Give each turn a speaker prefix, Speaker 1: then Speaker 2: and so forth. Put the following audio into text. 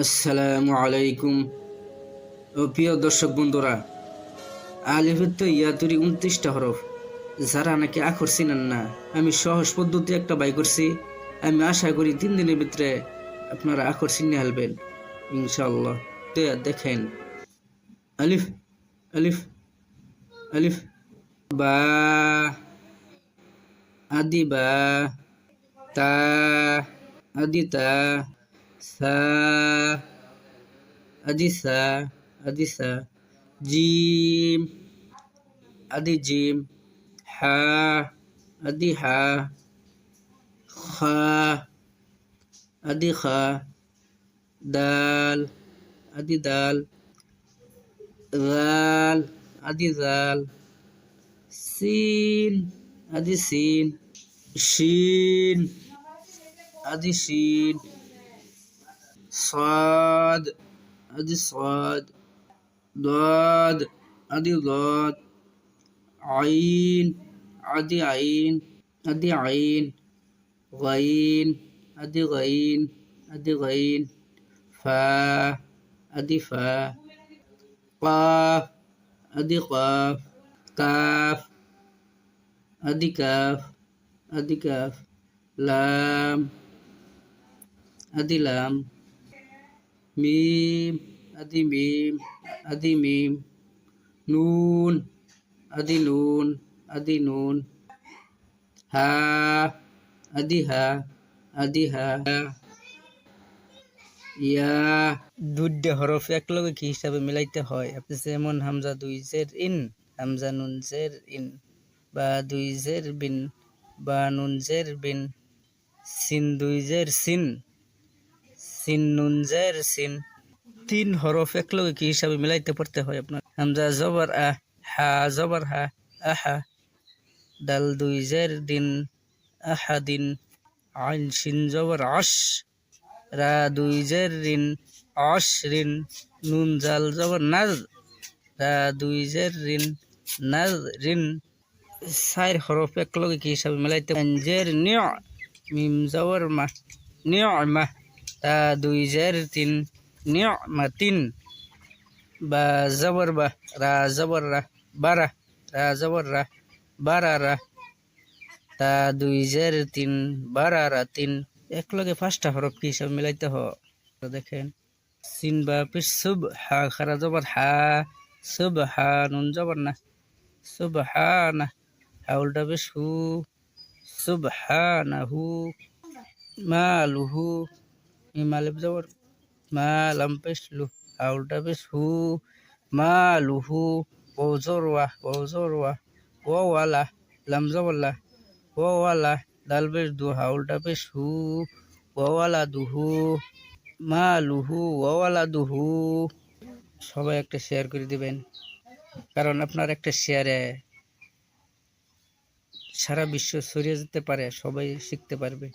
Speaker 1: আসসালামু আলাইকুম। প্রিয় দর্শক বন্ধুরা, আলিফের তো ইয়াতুরি উনত্রিশটা হরফ, যারা নাকি আখর চিনেন না, আমি সহজ পদ্ধতি একটা বাই করছি। আমি আশা করি তিন দিনের ভিতরে আপনারা আখর চিনে হালবেন ইনশাল্লাহ তো দেখেন, আলিফ আলিফ আলিফ, বা, আদি, বা, তা, আদি, তা সা আদি সা আদি সা জিম আদি জিম হা আদি হা খা আদি খা দাল আদি দাল জাল আদি জাল সিন আদি সিন শিন আদি শিন صاد أدي صاد ضاد أدي ضاد عين أدي عين أدي عين غين أدي غين أدي غين فا أدي فا قاف أدي قاف كاف أدي كاف أدي كاف لام أدي لام. মিম আদি মিম আদি মিম নুন আদি নুন আদি নুন হা আদি হা আদি হা ইয়া দুইটা হরফ একলগে কি হিসাবে মিলাইতে হয়? আপনি যেমন হামজা দুই জের ইন, হামজা নুন জের ইন, বা দুই জের বিন, বা নুন জের বিন, সিন দুই জের সিন। সিন নুন জের সিন তিন হরফ একলগে কি হিসাবে মিলাইতে পড়তে হয় আপনার? হামজা জবর আ, হা জবর হা, আহা। দাল দুই জের দিন, আহা দিন। আইন সিন জবর আশ, রা দুই জের রিন অশ রিন নুন জাল জবর নাজ রা দুই জের রিন নাজ রিন চার হরফ একলগে কি হিসাবে মিলাইতে জের নিয় মিম জবর মা নিয় মা। দুই জের তিন নিয়মা তিন। বা জবর বা রা, জবর রা বারা রা জবর রা বারা রা তা দুই জের তিন বারা রা তিন। একলগে পাঁচটা হরফ কি হিসাবে মিলাইতে হ দেখেন, সিন বা পিস সুব হা খারা জবর, হা সুব হা নুন জবর না। সুব হা না, হাউলটা বেশ হু। সুব হা না, হু। মালুহু ইমালিব জবর মা লাম্পেশলু আউলটা বেশ হু মা লুহু বৌজরওয়া বৌজরওয়া ও ওয়ালা লামজবল্লা ও ওয়ালা দাল বেশ দু হাউলটা বেশ হু ওয়ালা দুহু মা লুহু ওয়ালা দুহু সবাই একটা শেয়ার করে দিবেন, কারণ আপনার একটা শেয়ারে সারা বিশ্ব ছড়িয়ে যেতে পারে, সবাই শিখতে পারবে।